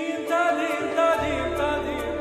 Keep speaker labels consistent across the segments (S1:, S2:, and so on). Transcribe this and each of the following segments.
S1: Dinta, dinta, dinta, dinta.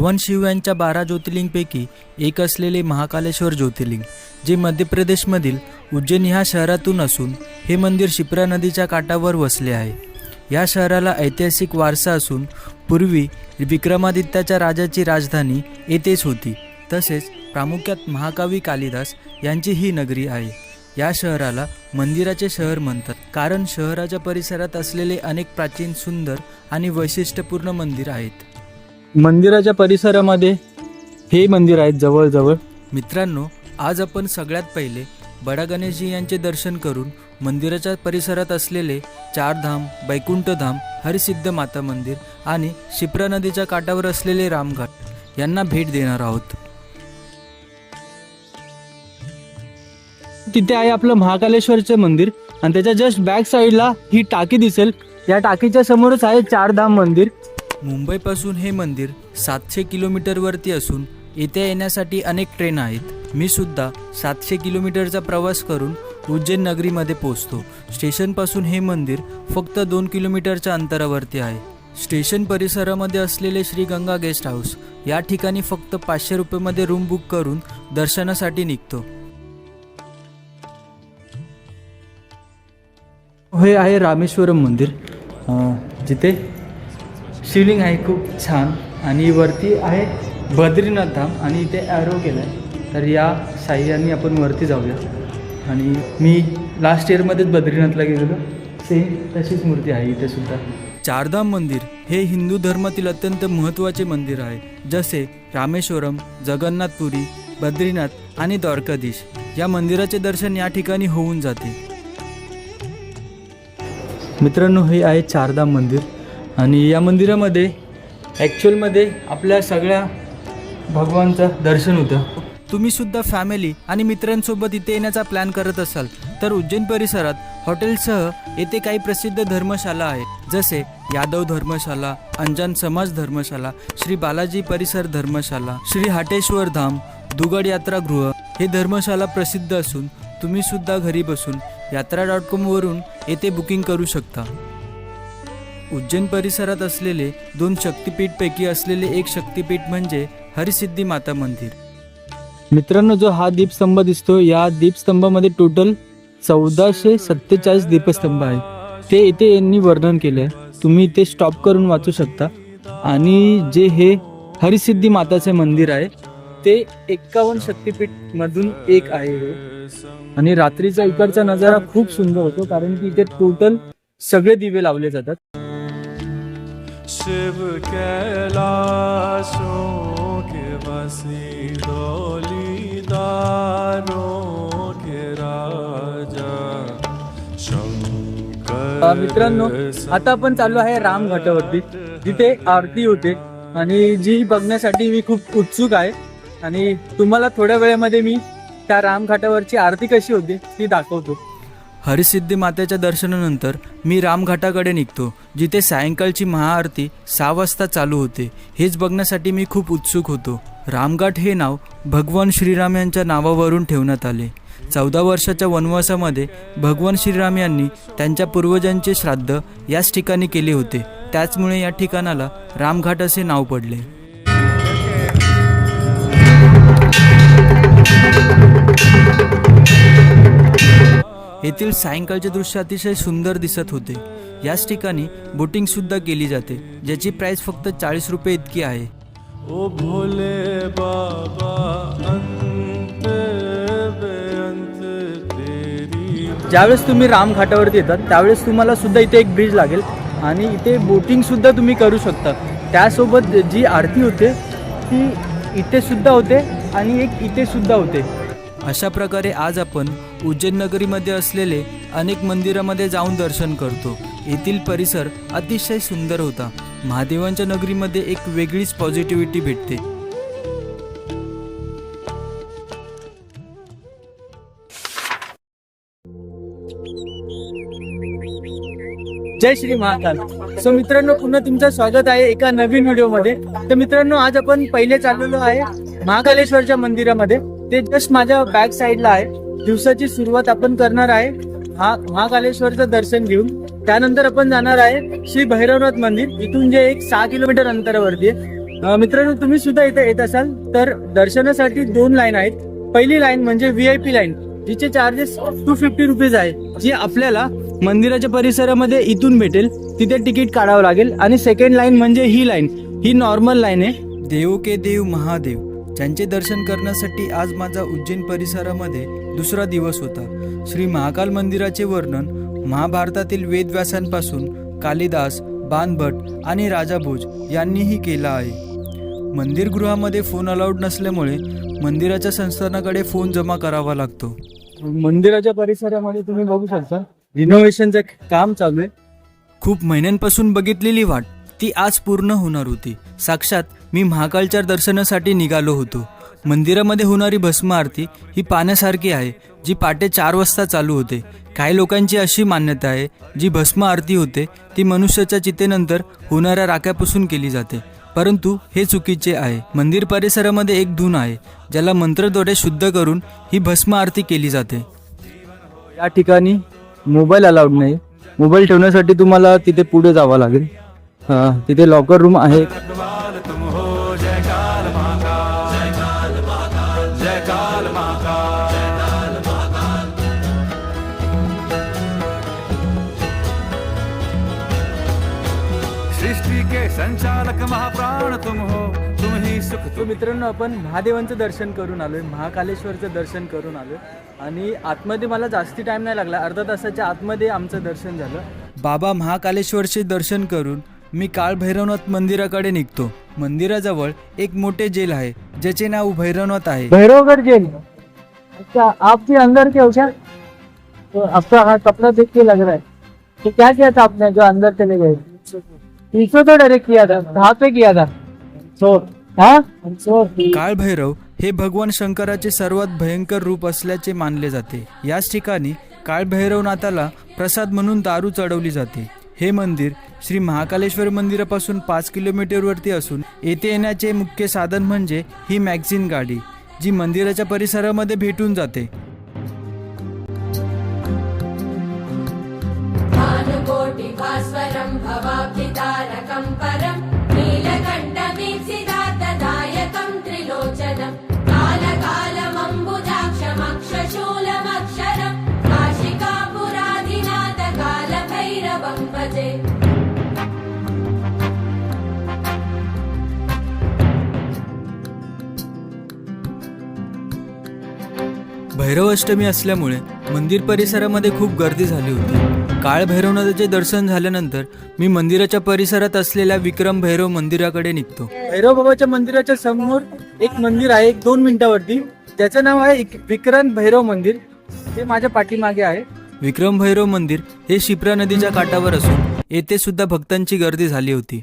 S1: भगवान शिव यांच्या बारा ज्योतिर्लिंगपैकी एक असलेले महाकालेश्वर ज्योतिर्लिंग जे मध्य प्रदेशमधील उज्जैन ह्या शहरातून असून हे मंदिर शिप्रा नदीच्या काठावर वसले आहे. या शहराला ऐतिहासिक वारसा असून पूर्वी विक्रमादित्याच्या राजाची राजधानी येथेच होती. तसेच प्रामुख्यात महाकावी कालिदास यांची ही नगरी आहे. या शहराला मंदिराचे शहर म्हणतात. कारण शहराच्या परिसरात असलेले अनेक प्राचीन सुंदर आणि वैशिष्ट्यपूर्ण मंदिर आहेत.
S2: मंदिराच्या परिसरामध्ये हे मंदिर आहेत जवळजवळ.
S1: मित्रांनो आज आपण सगळ्यात पहिले बडा गणेशजी यांचे दर्शन करून मंदिराच्या परिसरात असलेले चारधाम बैकुंठधाम हरिसिद्ध माता मंदिर आणि शिप्रा नदीच्या काठावर असलेले रामघाट यांना भेट देणार आहोत.
S2: तिथे आहे आपलं महाकालेश्वरचं मंदिर आणि त्याच्या जस्ट बॅक साईडला ही टाकी दिसेल. या टाकीच्या समोरच आहे चारधाम मंदिर.
S1: मुंबईपासून हे मंदिर सातशे किलोमीटरवरती असून येथे येण्यासाठी अनेक ट्रेन आहेत. मी सुद्धा सातशे किलोमीटरचा प्रवास करून उज्जैन नगरीमध्ये पोहोचतो. स्टेशनपासून हे मंदिर फक्त दोन किलोमीटरच्या अंतरावरती आहे. स्टेशन परिसरामध्ये असलेले श्री गंगा गेस्ट हाऊस या ठिकाणी फक्त पाचशे रुपयेमध्ये रूम बुक करून दर्शनासाठी निघतो.
S2: हे आहे रामेश्वरम मंदिर. जिथे शिवलिंग आहे खूप छान आणि वरती आहे बद्रीनाथ धाम आणि इथे ॲरो केला आहे तर या साह्याने आपण वरती जाऊया. आणि मी लास्ट इयरमध्येच बद्रीनाथला गेलेलो. सेम तशीच मूर्ती आहे इथे सुद्धा.
S1: चारधाम मंदिर हे हिंदू धर्मातील अत्यंत महत्त्वाचे मंदिर आहे जसे रामेश्वरम जगन्नाथपुरी बद्रीनाथ आणि द्वारकाधीश. या मंदिराचे दर्शन या ठिकाणी होऊन जाते.
S2: मित्रांनो हे आहे चारधाम मंदिर. आणि या मंदिरामध्ये ॲक्च्युअलमध्ये आपल्या सगळ्या भगवानचं दर्शन होतं.
S1: तुम्ही सुद्धा फॅमिली आणि मित्रांसोबत इथे येण्याचा प्लॅन करत असाल तर उज्जैन परिसरात हॉटेलसह येथे काही प्रसिद्ध धर्मशाला आहेत जसे यादव धर्मशाला अंजान समाज धर्मशाला श्री बालाजी परिसर धर्मशाला श्री हाटेश्वर धाम दुगड यात्रागृह हे धर्मशाला प्रसिद्ध असून तुम्ही सुद्धा घरी बसून यात्रा डॉट कॉमवरून येथे बुकिंग करू शकता. उज्जैन परिसरात असलेले दोन शक्तिपीठपैकी असलेले एक शक्तिपीठ म्हणजे हरिसिद्धी माता मंदिर.
S2: मित्रांनो जो हा दीपस्तंभ दिसतो या दीपस्तंभामध्ये टोटल चौदाशे सत्तेचाळीस दीपस्तंभ आहे ते इथे यांनी वर्णन केलं आहे तुम्ही इथे स्टॉप करून वाचू शकता. आणि जे हे हरिसिद्धी माताचे मंदिर आहे ते एक्कावन्न शक्तिपीठ मधून एक आहे हे. आणि रात्रीचा इकडचा नजारा खूप सुंदर होतो कारण की इथे टोटल सगळे दिवे लावले जातात.
S3: शिव कैलाशों के बसी डोलीदारों के राजा शंकर
S2: मित्रांनो आता आपण चालू आहे राम घाटावरती. तिथे आरती होते. आणि जी बघण्यासाठी मी खूप उत्सुक आहे. आणि तुम्हाला थोड्या वेळेमध्ये मी त्या राम घाटावरची आरती कशी होते ती दाखवतो.
S1: हरिसिद्धी मातेच्या दर्शनानंतर मी रामघाटाकडे निघतो जिथे सायंकाळची महाआरती सहा वाजता चालू होते. हेच बघण्यासाठी मी खूप उत्सुक होतो. रामघाट हे नाव भगवान श्रीराम यांच्या नावावरून ठेवण्यात आले. चौदा वर्षाच्या वनवासामध्ये भगवान श्रीराम यांनी त्यांच्या पूर्वजांचे श्राद्ध याच ठिकाणी केले होते. त्याचमुळे या ठिकाणाला रामघाट असे नाव पडले. येथील सायंकाळचे दृश्य अतिशय सुंदर दिसत होते. याच ठिकाणी बोटिंग सुद्धा केली जाते ज्याची प्राइस फक्त चाळीस रुपये इतकी आहे.
S3: ओ भोले बाबा अंत
S2: ज्यावेळेस तुम्ही राम घाटावरती येतात त्यावेळेस तुम्हाला सुद्धा इथे एक ब्रिज लागेल आणि इथे बोटिंग सुद्धा तुम्ही करू शकता. त्यासोबत जी आरती होते ती इथे सुद्धा होते आणि एक इथे सुद्धा होते.
S1: अशा प्रकारे आज आपण उज्जैन नगरीमध्ये असलेले अनेक मंदिरामध्ये जाऊन दर्शन करतो. येथील परिसर अतिशय सुंदर होता. महादेवांच्या नगरीमध्ये एक वेगळीच पॉझिटिव्हिटी भेटते.
S2: जय श्री महाकाल. सो मित्रांनो पुन्हा तुमचं स्वागत आहे एका नवीन व्हिडिओमध्ये तर मित्रांनो आज आपण पहिले चाललेलो आहे महाकालेश्वरच्या मंदिरामध्ये. ते जस्ट माझ्या बॅक साईडला आहे. दिवसाची सुरुवात आपण करणार आहे. हा महाकालेश्वरचं दर्शन घेऊन. त्यानंतर आपण जाणार आहे श्री भैरवनाथ मंदिर. इथून जे एक सहा किलोमीटर अंतरावरती आहे. मित्रांनो तुम्ही सुद्धा इथे येत असाल. तर दर्शनासाठी दोन लाईन आहेत. पहिली लाईन म्हणजे व्ही आय पी लाईन जिचे चार्जेस टू फिफ्टी रुपीज आहे. जी आपल्याला मंदिराच्या परिसरामध्ये इथून भेटेल. तिथे तिकीट काढावं लागेल. आणि सेकंड लाईन म्हणजे ही लाईन ही नॉर्मल लाईन आहे.
S1: देव के देव महादेव. ज्यांचे दर्शन करण्यासाठी आज माझा उज्जैन परिसरामध्ये दुसरा दिवस होता. श्री महाकाल मंदिराचे वर्णन महाभारतातील वेदव्यासांपासून कालिदास बाणभट आणि राजा भोज यांनीही केलं आहे. मंदिरगृहामध्ये फोन अलाउड नसल्यामुळे मंदिराच्या संस्थानाकडे फोन जमा करावा लागतो.
S2: मंदिराच्या परिसरामध्ये तुम्ही बघू शकता. रिनोव्हेशनचं काम चालू आहे.
S1: खूप महिन्यांपासून बघितलेली वाट. ती आज पूर्ण होणार होती. साक्षात मी महाकालच्या दर्शनासाठी निघालो होतो. मंदिरामध्ये होणारी भस्म आरती ही पाण्यासारखी आहे जी पाटे चार वाजता चालू होते. काही लोकांची अशी मान्यता आहे जी भस्म आरती होते ती मनुष्याच्या चितेनंतर होणाऱ्या राख्यापासून केली जाते. परंतु हे चुकीचे आहे. मंदिर परिसरामध्ये एक धून आहे ज्याला मंत्रद्वारे शुद्ध करून ही भस्म आरती केली जाते.
S2: या ठिकाणी मोबाईल अलाउड नाही. मोबाईल ठेवण्यासाठी तुम्हाला तिथे पुढे जावं लागेल. तिथे लॉकर रूम आहे.
S3: तुम हो संचालक महाप्राण तुम सुख
S2: तो मित्रांनो आपण महादेवांचं दर्शन करून आलोय महाकालेश्वरचं दर्शन करून आलोय. आणि आतमध्ये मला जास्ती टाइम नाही लागला अर्धा तासाच्या आतमध्ये आमचं दर्शन झालं.
S1: बाबा महाकालेश्वरचे दर्शन करून मी काळ भैरवनाथ मंदिराकडे निघतो. मंदिराजवळ एक मोठे जेल आहे ज्याचे नाव भैरवनाथ आहे.
S2: भैरवगढ़ जेल? अच्छा आप भी अंदर के हो क्या तो आपका हाथ कपड़ा देख के लग रहा है तो क्या किया था आपने जो अंदर चले गए? पीछे तो डायरेक्ट किया था पे किया था। चोर हाँ? चोर
S1: काळ भैरव हे भगवान शंकराचे सर्वात भयंकर रूप असल्याचे मानले जाते. याच ठिकाणी काळ भैरवनाथाला प्रसाद म्हणून दारू चढवली जाते. हे मंदिर श्री महाकालेश्वर मंदिरापासून पाच किलोमीटरवरती असून येथे येण्याचे मुख्य साधन म्हणजे ही मॅगझिन गाडी जी मंदिराच्या परिसरामध्ये भेटून जाते. भैरव अष्टमी असल्यामुळे मंदिर परिसरामध्ये खूप गर्दी झाली होती. काळ भैरवनाथाचे दर्शन झाल्यानंतर मी मंदिराच्या परिसरात असलेल्या विक्रम भैरव मंदिराकडे निघतो.
S2: भैरव बाबाच्या मंदिराच्या समोर एक मंदिर आहे एक दोन मिनिटावरती. त्याचं नाव आहे विक्रांत भैरव मंदिर. ते माझ्या पाठीमागे आहे.
S1: विक्रम भैरव मंदिर हे शिप्रा नदीच्या काठावर असून येथे सुद्धा भक्तांची गर्दी झाली होती.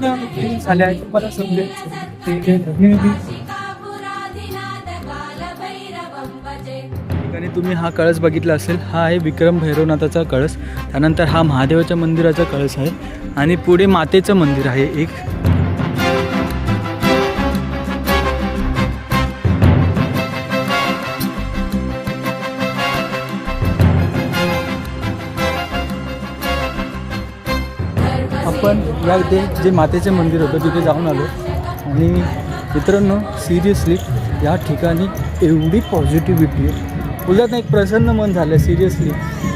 S2: पूर्ण झाले तुम्हाला समजेल. ठिकाणी तुम्ही हा कळस बघितला असेल हा आहे विक्रम भैरवनाथाचा कळस. त्यानंतर हा महादेवाच्या मंदिराचा कळस आहे. आणि पुढे मातेचं मंदिर आहे एक. आपण या इथे जे मातेचे मंदिर होतं तिथे जाऊन आलो. आणि मित्रांनो सिरियसली या ठिकाणी एवढी पॉझिटिव्हिटी आहे. उलट एक प्रसन्न मन झालं सिरियसली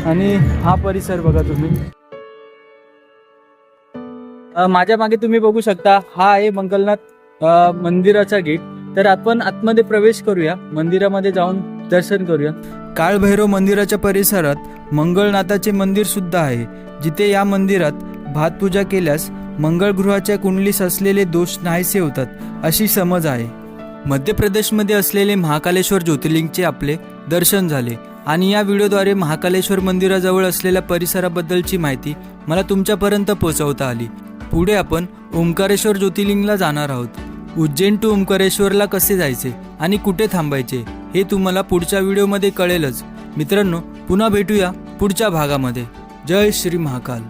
S2: आणि हा परिसर बघा तुम्ही. माझ्या मागे तुम्ही बघू शकता हा आहे मंगलनाथ मंदिराचा गेट तर आपण आतमध्ये प्रवेश करूया. मंदिरामध्ये जाऊन दर्शन करूया.
S1: काळभैरव मंदिराच्या परिसरात मंगळनाथाचे मंदिर सुद्धा आहे. जिथे या मंदिरात भातपूजा केल्यास मंगळगृहाच्या कुंडलीस असलेले दोष नाहीसे होतात अशी समज आहे. मध्य प्रदेशमध्ये असलेले महाकालेश्वर ज्योतिर्लिंगचे आपले दर्शन झाले आणि या व्हिडिओद्वारे महाकालेश्वर मंदिराजवळ असलेल्या परिसराबद्दलची माहिती मला तुमच्यापर्यंत पोहोचवता आली. पुढे आपण ओंकारेश्वर ज्योतिर्लिंगला जाणार आहोत. उज्जैन टू ओंकारेश्वरला कसे जायचे आणि कुठे थांबायचे हे तुम्हाला पुढच्या व्हिडिओमध्ये कळेलच. मित्रांनो पुन्हा भेटूया पुढच्या भागामध्ये. जय श्री महाकाल.